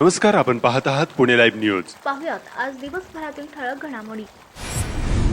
नमस्कार आपण पाहत आहात पुणे लाईव्ह न्यूज. पाहुयात आज दिवसभरातील ठळक घडामोडी.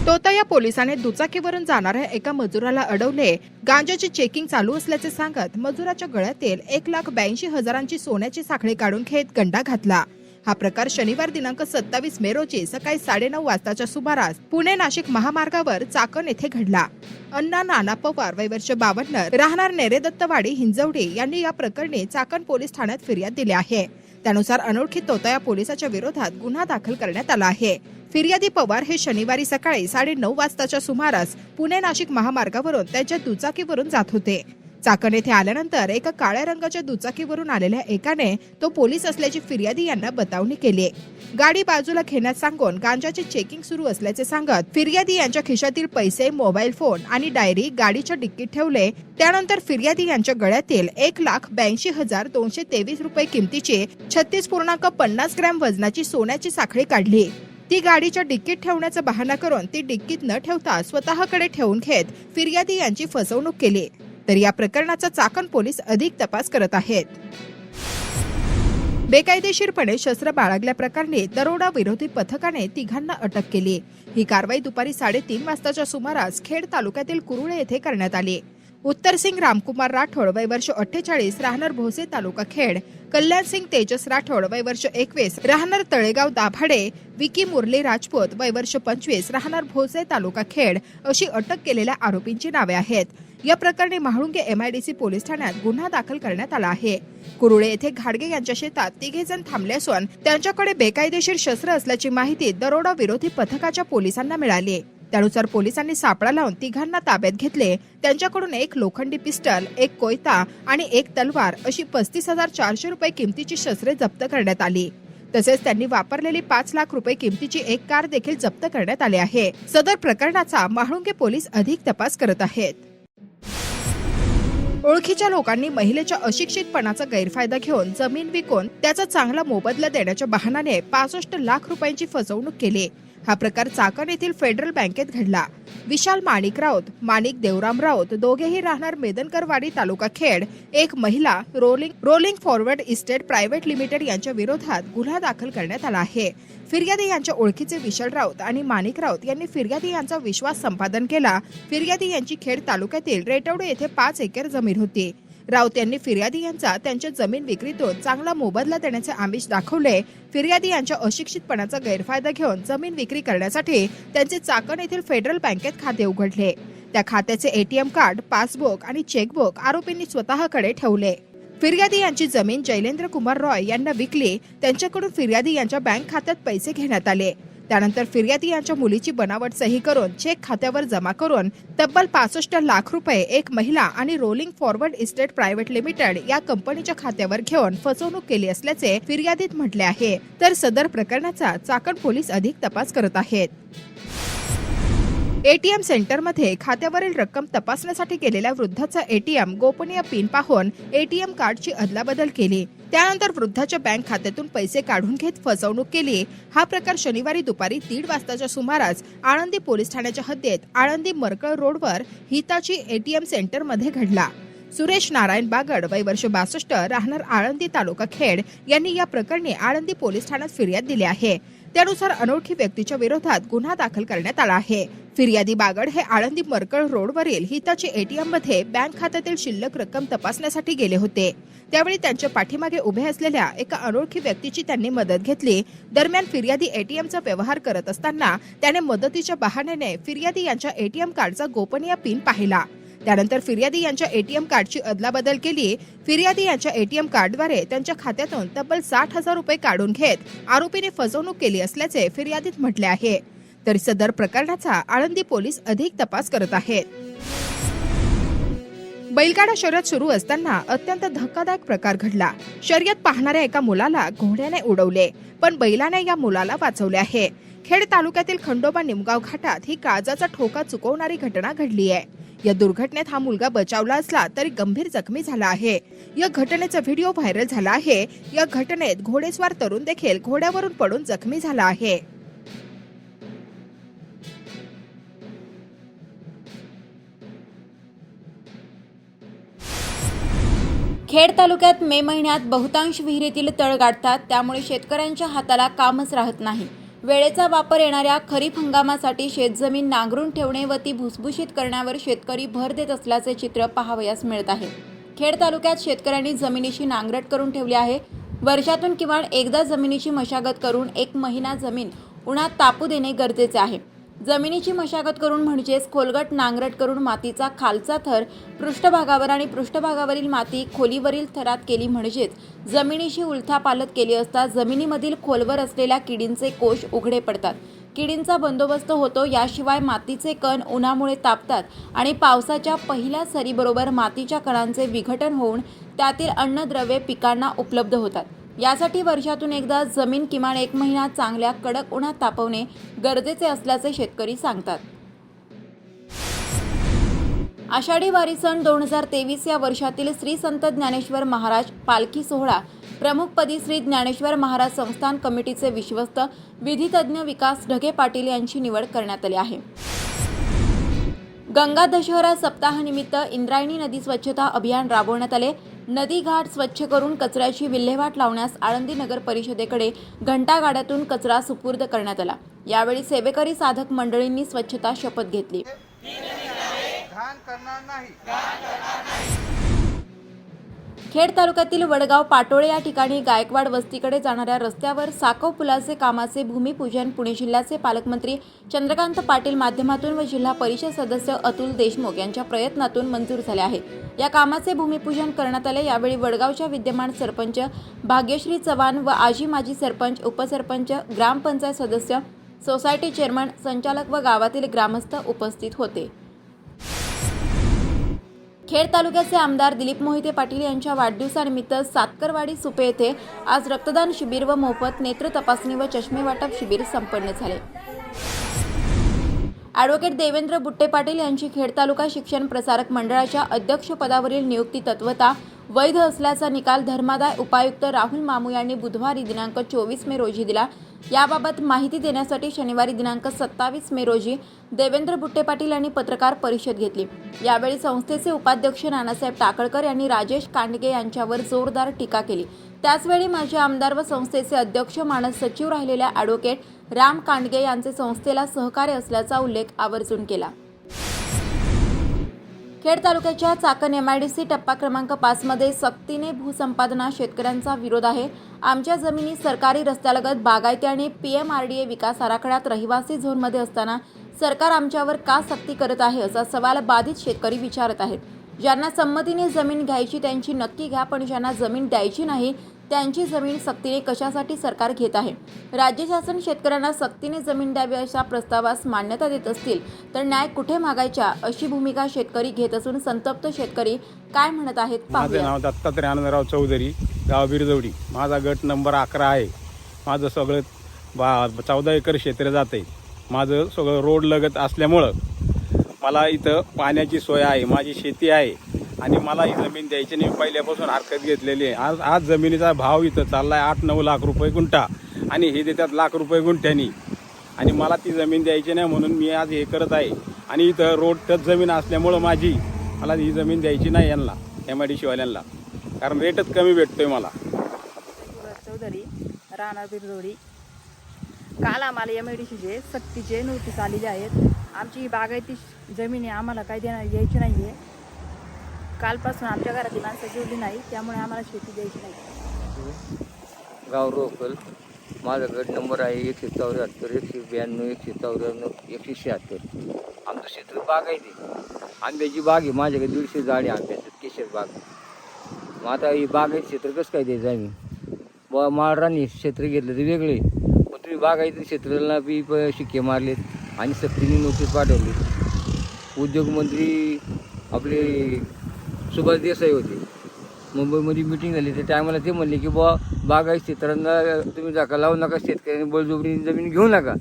तोतया पोलिसाने दुचाकीवरून जाणाऱ्या एका मजुराला अडवले. गांजाची चेकिंग चालू असल्याचे सांगत मजुराच्या गळ्यातील एक लाख ब्याऐंशी हजारांची सोन्याची साखळी काढून घेत गंडा घातला. हा प्रकार शनिवार दिनांक सत्तावीस मे रोजी सकाळी साडेनऊ वाजताच्या सुमारास पुणे नाशिक महामार्गावर चाकण येथे घडला. अण्णा नाना पवार वय वर्ष बावन्न राहणार नेरेदत्तवाडी हिंजवडी यांनी या प्रकरणी चाकण पोलीस ठाण्यात फिर्याद दिली आहे. त्यानुसार अनोळखी तोतया पोलिसाच्या विरोधात गुन्हा दाखल करण्यात आला आहे. फिर्यादी पवार हे शनिवारी सकाळी साडे नऊ वाजताच्या सुमारास पुणे नाशिक महामार्गावरून त्यांच्या दुचाकीवरून जात होते. चाकण येथे आल्यानंतर एका काळ्या रंगाच्या दुचाकीवरून आलेल्या एकाने तो पोलीस असल्याची फिर्यादी यांना बतावणी केली गाडी बाजूला घेण्यास सांगून गांजाचे चेकिंग सुरू असल्याचे सांगत फिर्यादी यांच्या खिशातील पैसे मोबाईल फोन आणि डायरी गाडीच्या डिक्कीत ठेवले. त्यानंतर फिर्यादी यांच्या गळ्यातील एक लाख ब्याऐंशी हजार दोनशे तेवीस रुपये किमतीची छत्तीस पूर्णांक पन्नास ग्रॅम वजनाची सोन्याची साखळी काढली. ती गाडीच्या डिक्कीत ठेवण्याचा बहाणा करून ती डिक्कीत न ठेवता स्वतःकडे ठेवून घेत फिर्यादी यांची फसवणूक केली. तर या प्रकरणाचा चाकण पोलीस अधिक तपास करत आहेत. बेकायदेशीरपणे शस्त्र बाळगल्याप्रकरणी दरोडा विरोधी पथकाने तिघांना अटक केली. ही कारवाई दुपारी साडेतीन वाजताच्या सुमारास खेड तालुक्यातील कुरुळे येथे करण्यात आली. उत्तरसिंग रामकुमार राठोड वय वर्ष अठ्ठेचाळीस राहणार भोसे तालुका खेड. कल्याणसिंग तेजस राठोड वय वर्ष एकवीस राहणार तळेगाव दाभाडे विकी मुरली राजपूत वय वर्ष पंचवीस राहणार भोसे तालुका खेड अशी अटक केलेल्या आरोपींची नावे आहेत. या प्रकरणी म्हाळुंगे एमआयडीसी पोलीस ठाण्यात गुन्हा दाखल करण्यात आला आहे. कुरुळे येथे घाडगे यांच्या शेतात तिघे जण थांबले असून त्यांच्याकडे बेकायदेशीर शस्त्र असल्याची माहिती दरोडा विरोधी पथकाच्या पोलिसांना मिळाली. त्यानुसार पोलिसांनी सापळा लावून तिघांना ताब्यात घेतले. त्यांच्याकडून एक लोखंडी पिस्टल एक कोयता आणि एक तलवार अशी पस्तीस हजार चारशे रुपये किमतीची शस्त्रे जप्त करण्यात आली. तसेच त्यांनी वापरलेली पाच लाख रुपये किमतीची एक कार देखील जप्त करण्यात आली आहे. सदर प्रकरणाचा महाळुंगे पोलीस अधिक तपास करत आहेत. ओळखीच्या लोकांनी महिलेच्या अशिक्षितपणाचा गैरफायदा घेऊन जमीन विकून त्याचा चांगला मोबदला देण्याच्या बहाण्याने पासष्ट लाख रुपयांची फसवणूक केली. हा प्रकार चाकण येथील फेडरल बँकेत घडला. विशाल माणिक राऊत माणिक देवराम राऊत दोघेही राहणार मेदनकरवाडी तालुका खेड. एक महिला rolling rolling forward estate private limited यांच्या विरोधात गुन्हा दाखल करण्यात आला आहे. फिर्यादी यांच्या ओळखीचे विशाल राऊत आणि माणिक राऊत यांनी फिर्यादी यांचा विश्वास संपादन केला. फिर्यादी यांची खेड तालुक्यातील रेटवडे येथे पाच एकर जमीन होती. राऊत यांनी फिर्यादी यांचा त्यांच्या जमीन विक्रीतून चांगला मोबदला देण्याचे आमिष दाखवले. फिर्यादी यांच्या अशिक्षितपणाचा गैरफायदा घेऊन जमीन विक्री करण्यासाठी त्यांचे चाकण येथील फेडरल बँकेत खाते उघडले. त्या खात्याचे एटीएम कार्ड पासबुक आणि चेकबुक आरोपींनी स्वतःकडे ठेवले. फिर्यादी यांची जमीन जैलेंद्र कुमार रॉय यांना विकली. त्यांच्याकडून फिर्यादी यांच्या बँक खात्यात पैसे घेण्यात आले. त्यानंतर फिर्यादी यांच्या मुलीची बनावट सही करून चेक खात्यावर जमा करून तब्बल पासष्ट लाख रुपये एक महिला आणि rolling forward estate private limited या कंपनीच्या खात्यावर घेऊन फसवणूक केली असल्याचे फिर्यादीत म्हटले आहे. तर सदर प्रकरणाचा चाकण पोलीस अधिक तपास करत आहेत. एटीएम सेंटरमध्ये खात्यावरील रक्कम तपासण्यासाठी गेलेल्या वृद्धाचा एटीएम गोपनीय पिन पाहून एटीएम कार्डची अदलाबदल केली. त्यानंतर वृद्धाच्या बँक खात्यातून पैसे काढून घेत फसवणूक केली. हा प्रकार शनिवारी दुपारी दीड वाजताच्या सुमारास आळंदी पोलीस ठाण्याच्या हद्दीत आळंदी मरकळ रोडवर हिताची एटीएम सेंटरमध्ये घडला. सुरेश नारायण बागड वय वर्ष बासष्ट राहणार आळंदी तालुका खेड यांनी या प्रकरणी आळंदी पोलीस ठाण्यात फिर्याद दिली आहे. त्यानुसार अनोळखी व्यक्तीच्या विरोधात गुन्हा दाखल करण्यात आला आहे. फिर्यादी बागड हे आळंदी मरकळ रोडवरील हिताची एटीएममध्ये बँक खात्यातील शिल्लक रक्कम तपासण्यासाठी गेले होते. त्यावेळी त्यांच्या पाठीमागे उभे असलेल्या एका अनोळखी व्यक्तीची त्यांनी मदत घेतली. दरम्यान फिर्यादी एटीएमचा व्यवहार करत असताना त्याने मदतीच्या बहाण्याने फिर्यादी यांच्या एटीएम कार्डचा गोपनीय पिन पाहिला. त्यानंतर फिर्यादी यांच्या एटीएम कार्डची अदलाबदल केली. फिर्यादी यांच्या एटीएम कार्डद्वारे त्यांच्या खात्यातून तब्बल साठ हजार रुपये काढून घेत आरोपीने फसवणूक केली असल्याचे फिर्यादीत म्हटले आहे. तरी सदर प्रकरणाचा आळंदी पोलीस अधिक तपास करत आहेत. बैलगाडा शर्यत सुरू असताना अत्यंत धक्कादायक प्रकार घडला. शर्यत पाहणाऱ्या एका मुलाला घोड्याने उडवले पण बैलाने या मुलाला वाचवले आहे. खेड तालुक्यातील खंडोबा निमगाव घाटात ही काळजाचा ठोका चुकवणारी घटना घडली आहे. या दुर्घटनेत हा मुलगा बचावला असला तरी गंभीर जखमी झाला आहे. या घटनेचा व्हिडिओ व्हायरल झाला आहे. या घटनेत घोडेस्वार तरुण देखील घोड्यावरून पडून जखमी झाला आहे. खेड तालुक्यात मे महिन्यात बहुतांश विहिरीतील तळ गाठतात त्यामुळे शेतकऱ्यांच्या हाताला कामच राहत नाही. वेळेचा वापर येणाऱ्या खरीप हंगामासाठी शेतजमीन नांगरून ठेवणे व ती भुसभुशीत करण्यावर शेतकरी भर देत असल्याचे चित्र पाहावयास मिळत आहे. खेड तालुक्यात शेतकऱ्यांनी जमिनीची नांगरट करून ठेवली आहे. वर्षातून किमान एकदा जमिनीची मशागत करून एक महिना जमीन उन्हात तापू देणे गरजेचे आहे. जमिनीची मशागत करून म्हणजेच खोलगट नांगरट करून मातीचा खालचा थर पृष्ठभागावर आणि पृष्ठभागावरील माती खोलीवरील थरात केली म्हणजेच जमिनीशी उलथापालत केली असता जमिनीमधील खोलवर असलेल्या किडींचे कोश उघडे पडतात. किडींचा बंदोबस्त होतो याशिवाय मातीचे कण उन्हामुळे तापतात आणि पावसाच्या पहिल्या सरीबरोबर मातीच्या कणांचे विघटन होऊन त्यातील अन्नद्रव्ये पिकांना उपलब्ध होतात. यासाठी वर्षातून एकदा जमीन किमान एक महिना चांगल्या कडक उन्हात तापवणे गरजेचे असल्याचे शेतकरी सांगतात. आषाढी वारी सण दोन हजार तेवीस या वर्षातील श्री संत ज्ञानेश्वर महाराज पालखी सोहळा प्रमुखपदी श्री ज्ञानेश्वर महाराज संस्थान कमिटीचे विश्वस्त विधितज्ञ विकास ढगे पाटील यांची निवड करण्यात आली आहे. गंगा दशहरा सप्ताहानिमित्त इंद्रायणी नदी स्वच्छता अभियान राबवण्यात आले. नदी घाट स्वच्छ करून कचऱ्याची विल्हेवाट लावण्यास आळंदी नगर परिषदेकडे घंटागाड्यातून कचरा सुपूर्द करण्यात आला. यावेळी सेवेकरी साधक मंडळींनी स्वच्छता शपथ घेतली. घाण करणार नाही. खेड तालुक्यातील वडगाव पाटोळे या ठिकाणी गायकवाड वस्तीकडे जाणाऱ्या रस्त्यावर साकव पुलाचे कामाचे भूमिपूजन पुणे जिल्ह्याचे पालकमंत्री चंद्रकांत पाटील माध्यमातून व जिल्हा परिषद सदस्य अतुल देशमुख यांच्या प्रयत्नातून मंजूर झाले आहे. या कामाचे भूमिपूजन करण्यात आले. यावेळी वडगावच्या विद्यमान सरपंच भाग्यश्री चव्हाण व आजी माजी सरपंच उपसरपंच ग्रामपंचायत सदस्य सोसायटी चेअरमन संचालक व गावातील ग्रामस्थ उपस्थित होते. खेड तालुक्याचे आमदार दिलीप मोहिते पाटील यांच्या वाढदिवसानिमित्त सातकरवाडी सुपे येथे आज रक्तदान शिबिर व मोफत नेत्र तपासणी व चष्मे वाटप शिबिर संपन्न झाले. ॲडव्होकेट देवेंद्र बुट्टे पाटील यांची खेड तालुका शिक्षण प्रसारक मंडळाच्या अध्यक्षपदावरील नियुक्ती तत्वता वैध असल्याचा निकाल धर्मादाय उपायुक्त राहुल मामू यांनी बुधवारी दिनांक चोवीस मे रोजी दिला. याबाबत माहिती देण्यासाठी शनिवारी दिनांक सत्तावीस मे रोजी देवेंद्र बुट्टे पाटील यांनी पत्रकार परिषद घेतली. यावेळी संस्थेचे उपाध्यक्ष नानासाहेब टाकळकर यांनी राजेश कांडगे यांच्यावर जोरदार टीका केली. त्याचवेळी माजी आमदार व संस्थेचे अध्यक्ष मानस सचिव राहिलेल्या ॲडव्होकेट राम कांडगे यांचे संस्थेला सहकार्य असल्याचा उल्लेख आवर्जून केला. खेड तालुक्याच्या Chakan M I D C टप्पा क्रमांक पाचमध्ये सक्तीने भूसंपादना शेतकऱ्यांचा विरोध आहे. आमच्या जमिनी सरकारी रस्त्यालगत बागायती आणि P M R D A विकास आराखड्यात रहिवासी झोनमध्ये असताना सरकार आमच्यावर का सक्ती करत आहे असा सवाल बाधित शेतकरी विचारत आहेत. ज्यांना संमतीने जमीन घ्यायची त्यांची नक्की घ्या पण ज्यांना जमीन द्यायची नाही त्यांची जमीन सक्तीने कशासाठी सरकार घेत आहे? राज्य शासन शेतकऱ्यांना सक्तीने जमीन द्यावी अशा प्रस्तावास मान्यता देत असतील तर न्याय कुठे मागायच्या अशी भूमिका शेतकरी घेत असून संतप्त शेतकरी काय म्हणत आहेत माझं नाव दत्तात्रय आनंदराव चौधरी गाव बिरजवडी. माझा गट नंबर अकरा आहे. माझं सगळं बा चौदा एकर क्षेत्र जाते माझं सगळं रोड लगत असल्यामुळं मला इथं पाण्याची सोय आहे माझी शेती आहे. आणि मला ही जमीन द्यायची नाही. पहिल्यापासून हरकत घेतलेली आहे. आज आज जमिनीचा भाव इथं चालला आहे आठ नऊ लाख रुपये गुंठा. आणि हे देतात लाख रुपये गुंठ्यानी. आणि मला ती जमीन द्यायची नाही म्हणून मी आज हे करत आहे. आणि इथं रोड टच जमीन असल्यामुळं माझी मला ही जमीन द्यायची नाही यांना एम आय डी शिवाल्यांना कारण रेटच कमी भेटतोय मला. चौधरी राणा बिरदोडी काल आम्हाला एम आय डी सीचे सक्तीचे नोटीस आलेले आहेत. आमची ही बागायती जमीन आहे आम्हाला काही देणार द्यायची नाही आहे कालपासून आमच्या घरातली माणसं जेवली नाही त्यामुळे आम्हाला शेती द्यायची नाही. गाव रोकल. माझ्याकडे नंबर आहे एकशे चौऱ्याहत्तर एकशे ब्याण्णव एकशे चौऱ्याण्णव एकशे शहात्तर. आमचं क्षेत्र बाग आहे ते. आंब्याची बाग आहे माझ्याकडे दीडशे झाडे आंब्याचं केशर बाग. मग आता ही बागायत क्षेत्र कसं काय द्यायचं आम्ही? ब माळरानी क्षेत्र घेतलं तर वेगळे मग तुम्ही बागायती क्षेत्राला बी शिक्के मारलेत आणि सक्तीने नोटीस पाठवली. उद्योगमंत्री आपले सुभाष देसाई होते. मुंबईमध्ये मिटिंग झाली. त्या टायमाला ते म्हणले की बुवा बागायत क्षेत्रांना तुम्ही जागा लावू नका शेतकऱ्यांनी बळजोबरीने जमीन घेऊ नका.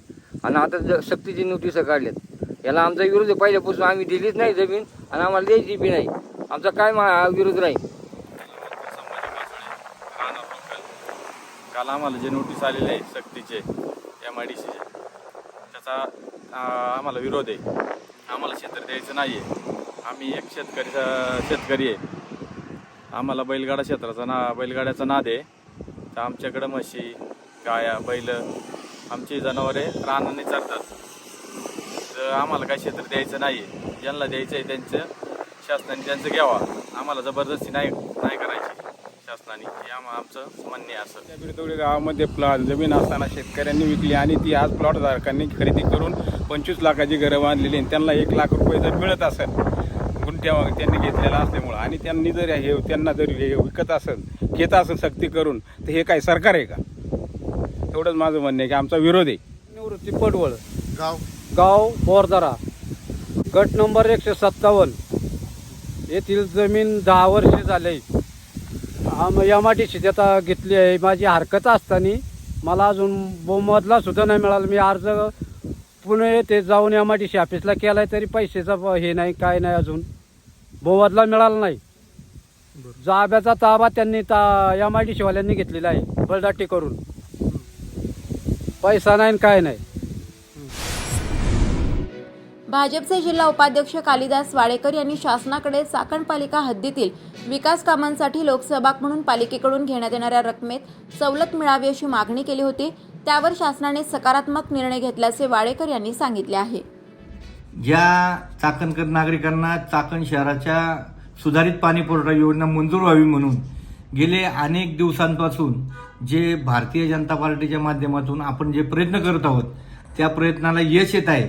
आणि आता ज सक्तीची नोटीस काढल्यात याला आमचा विरोध आहे. पहिल्यापासून आम्ही दिलीच नाही जमीन आणि आम्हाला द्यायची बी नाही. आमचा काय मा- विरोध नाही काल आम्हाला जे नोटीस आलेले आहे सक्तीचे एम आय डी सीचे त्याचा आम्हाला विरोध आहे. आम्हाला क्षेत्र द्यायचं नाही आहे आम्ही एक शेतकरी शेतकरी आहे. आम्हाला बैलगाडा क्षेत्राचा ना बैलगाड्याचा नाद आहे. तर आमच्याकडं म्हशी गाया बैल आमची जनावरे रानाने चालतात तर आम्हाला काही क्षेत्र द्यायचं नाही आहे. ज्यांना द्यायचं आहे त्यांचं शासनाने त्यांचं घ्यावा. आम्हाला जबरदस्ती नाही नाही करायची शासनाने. हे आम आमचं म्हणणे आहे असं. त्या बिरदवडी गावामध्ये प्लॉट जमीन असताना शेतकऱ्यांनी विकली आणि ती आज प्लॉट धारकांनी खरेदी करून पंचवीस लाखाची घरं बांधलेली आणि त्यांना एक लाख रुपये जर मिळत असेल गुंठ्या त्यांनी घेतलेला असल्यामुळं. आणि त्यांनी जर हे त्यांना जर हे विकत असेल घेत असेल सक्ती करून तर हे काय सरकार आहे का? एवढंच माझं म्हणणं आहे की आमचा विरोध आहे. निवृत्ती पडवळ. गाव? गाव बोरदरा. गट नंबर एकशे सत्तावन्न. येथील जमीन दहा वर्षे झाले. आम एम आय डी सी आता घेतली आहे. माझी हरकत असताना मला अजून मोबदला सुद्धा नाही मिळाला. मी अर्ज पुणे येथे जाऊन एम आय डी सी ऑफिसला केला आहे तरी पैशाचा हे नाही काय नाही अजून. मोबदला मिळाला नाही. जाब्याचा ताबा त्यांनी ता एम आय डी सीवाल्यांनी घेतलेला आहे बलदाटी करून. पैसा नाही आणि काय नाही. भाजपचे जिल्हा उपाध्यक्ष कालिदास वाडेकर यांनी शासनाकडे चाकण पालिका हद्दीतील विकास कामांसाठी लोकसहभाग म्हणून पालिकेकडून घेण्यात येणाऱ्या रकमेत सवलत मिळावी अशी मागणी केली होती. त्यावर शासनाने सकारात्मक निर्णय घेतल्याचे वाडेकर यांनी सांगितले आहे. ज्या चाकणकर नागरिकांना चाकण शहराच्या सुधारित पाणी पुरवठा योजना मंजूर व्हावी म्हणून गेले अनेक दिवसांपासून जे भारतीय जनता पार्टीच्या माध्यमातून आपण जे प्रयत्न करत आहोत त्या प्रयत्नाला यश येत आहे.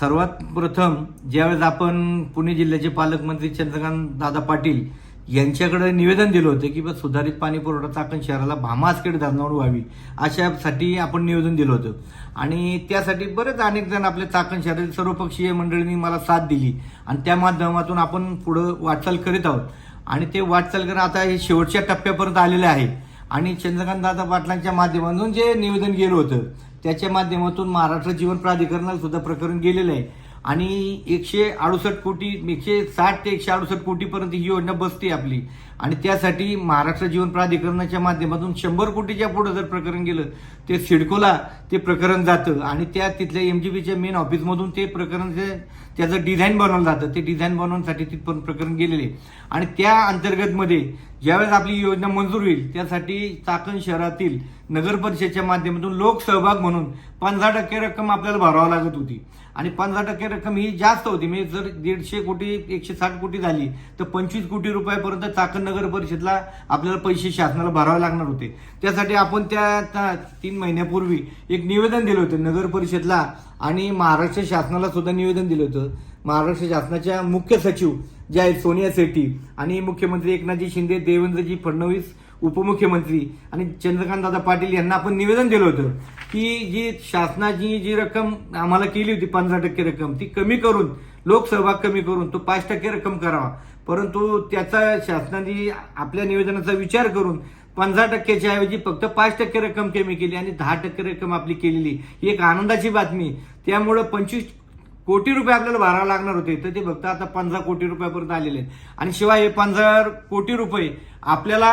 सर्वात प्रथम ज्यावेळेस आपण पुणे जिल्ह्याचे पालकमंत्री चंद्रकांत दादा पाटील यांच्याकडे निवेदन दिलं होतं की बा सुधारित पाणी पुरवठा चाकण शहराला भामासकडे धरणावर व्हावी अशासाठी आपण निवेदन दिलं होतं. आणि त्यासाठी बरेच अनेक जण आपल्या चाकण शहरातील सर्वपक्षीय मंडळींनी मला साथ दिली. आणि त्या माध्यमातून आपण पुढं वाटचाल करीत आहोत. आणि ते वाटचाल करणं आता हे शेवटच्या टप्प्यापर्यंत आलेलं आहे. आणि चंद्रकांत दादा पाटलांच्या माध्यमातून जे निवेदन गेलं होतं त्याच्या माध्यमातून महाराष्ट्र जीवन प्राधिकरणाला सुद्धा प्रकरण गेलेलं आहे. आणि एकशे अडुसष्ट कोटी एकशे साठ ते एकशे अडुसष्ट कोटीपर्यंत ही योजना बसते आपली. आणि त्यासाठी महाराष्ट्र जीवन प्राधिकरणाच्या माध्यमातून शंभर कोटीच्या पुढे जर प्रकरण गेलं ते सिडकोला ते प्रकरण जातं आणि त्या तिथल्या एम जी बीच्या मेन ऑफिसमधून ते प्रकरण त्याचं डिझाईन बनवलं जातं ते डिझाईन बनवण्यासाठी तिथपर्यंत प्रकरण गेलेले. आणि त्या अंतर्गतमध्ये ज्यावेळेस आपली योजना मंजूर होईल त्यासाठी चाकण शहरातील नगर परिषदेच्या माध्यमातून लोकसहभाग म्हणून पंधरा टक्के रक्कम आपल्याला भरावी लागत होती. आणि पंधरा टक्के रक्कम ही जास्त होती. म्हणजे जर दीडशे कोटी एकशे साठ कोटी झाली तर पंचवीस कोटी रुपयापर्यंत चाकण नगर परिषदला आपल्याला पैसे शासनाला भरावे लागणार होते. त्यासाठी आपण त्या त्या तीन महिन्यापूर्वी एक निवेदन दिलं होतं नगर परिषदला आणि महाराष्ट्र शासनाला सुद्धा निवेदन दिलं होतं. महाराष्ट्र शासनाच्या मुख्य सचिव जे आहेत सोनिया शेट्टी आणि मुख्यमंत्री एकनाथजी शिंदे देवेंद्रजी फडणवीस उपमुख्यमंत्री आणि चंद्रकांतदादा पाटील यांना आपण निवेदन दिलं होतं की जी शासनाची जी रक्कम आम्हाला केली होती पंधरा टक्के रक्कम ती कमी करून लोकसहभाग कमी करून तो पाच टक्के रक्कम करावा. परंतु त्याचा शासनाने आपल्या निवेदनाचा विचार करून पंधरा टक्क्याच्या ऐवजी फक्त पाच टक्के रक्कम कमी केली आणि दहा टक्के रक्कम आपली केलेली. ही एक आनंदाची बातमी. त्यामुळं पंचवीस कोटी रुपये आपल्याला भरावे लागणार होते. तर ते फक्त आता पंधरा कोटी रुपयापर्यंत आलेले आहेत. आणि शिवाय हे पंधरा कोटी रुपये आपल्याला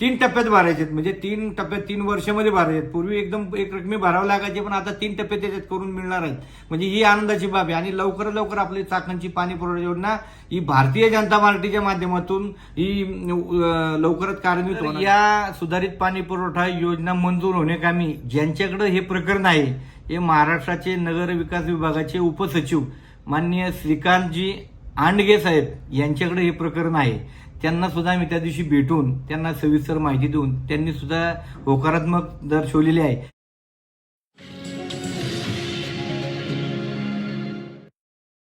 तीन टप्प्यात भरायचे आहेत म्हणजे तीन टप्प्यात तीन वर्षामध्ये भरायचे पूर्वी एकदम एक रकमे भरावे लागायचे पण आता तीन टप्पे त्याच्यात करून मिळणार आहेत. म्हणजे ही आनंदाची बाब आहे. आणि लवकरात लवकर आपली चाकणची पाणी पुरवठा योजना ही भारतीय जनता पार्टीच्या माध्यमातून ही अं, लवकरात कार्यान्वित होणार या सुधारित पाणी पुरवठा योजना मंजूर होण्याकामी ज्यांच्याकडे हे प्रकरण आहे हे महाराष्ट्राचे नगर विकास विभागाचे उपसचिव माननीय श्रीकांतजी आंडगे साहेब यांच्याकडे हे प्रकरण आहे. त्यांना सुद्धा आम्ही त्या दिवशी भेटून त्यांना सविस्तर माहिती देऊन त्यांनी सुद्धा होकारात्मक दर्शवलेली आहे.